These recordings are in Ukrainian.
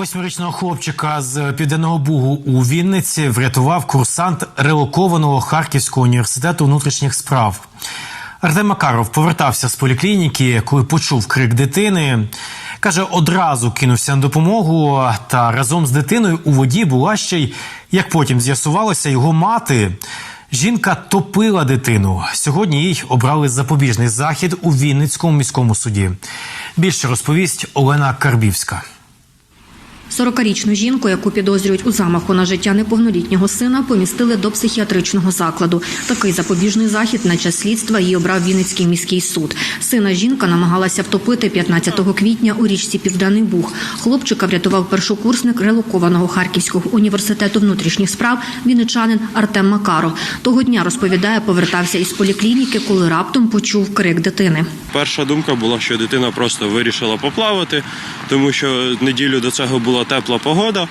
Восьмирічного хлопчика з південного бугу у Вінниці врятував курсант релокованого Харківського університету внутрішніх справ. Артем Макаров повертався з поліклініки, коли почув крик дитини. Каже, одразу кинувся на допомогу. Та разом з дитиною у воді була ще й, як потім з'ясувалося, його мати. Жінка топила дитину. Сьогодні їй обрали запобіжний захід у Вінницькому міському суді. Більше розповість Олена Карбівська. 40-річну жінку, яку підозрюють у замаху на життя неповнолітнього сина, помістили до психіатричного закладу. Такий запобіжний захід на час слідства її обрав Вінницький міський суд. Сина жінка намагалася втопити 15 квітня у річці Південний Буг. Хлопчика врятував першокурсник релокованого Харківського університету внутрішніх справ вінничанин Артем Макаров. Того дня розповідає, повертався із поліклініки, коли раптом почув крик дитини. Перша думка була, що дитина просто вирішила поплавати, тому що неділю до цього була тепла погода.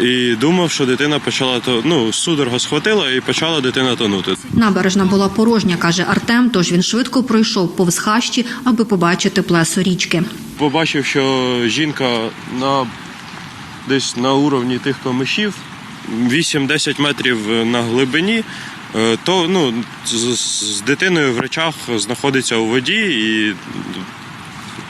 І думав, що дитина почала то ну судорога схватила і почала дитина тонути. Набережна була порожня, каже Артем. Тож він швидко пройшов повз хащі, аби побачити плесо річки. Побачив, що жінка на десь на уровні тих камишів, 8-10 метрів на глибині. е, То ну з, з дитиною в речах знаходиться у воді і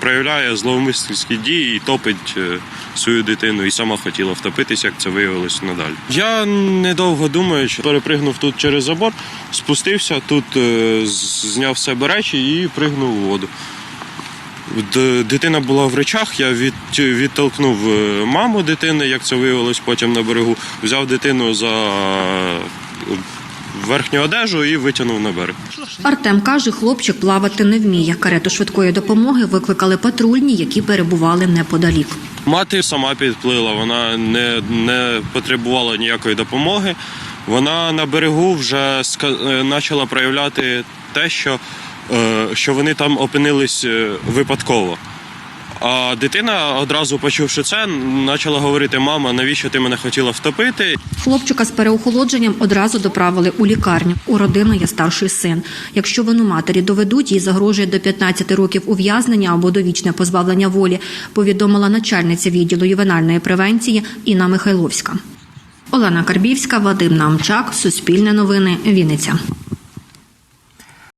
проявляє зловмисницькі дії і топить е, свою дитину, і сама хотіла втопитися, як це виявилося надалі. Я недовго думаючи, перепригнув тут через забор, спустився тут, е, зняв себе речі і пригнув у воду. Дитина була в речах, я від, відтолкнув е, маму дитини, як це виявилось потім на берегу, взяв дитину за верхню одежу і витягнув на берег. Артем каже, хлопчик плавати не вміє. Карету швидкої допомоги викликали патрульні, які перебували неподалік. Мати сама підплила, вона не, не потребувала ніякої допомоги. Вона на берегу вже ска- е, почала проявляти те, що, е, що вони там опинились е, випадково. А дитина, одразу почувши це, почала говорити: мама, навіщо ти мене хотіла втопити? Хлопчика з переохолодженням одразу доправили у лікарню. У родини є старший син. Якщо вину матері доведуть, їй загрожує до 15 років ув'язнення або довічне позбавлення волі, повідомила начальниця відділу ювенальної превенції Інна Михайловська. Олена Карбівська, Вадим Намчак, Суспільне новини, Вінниця.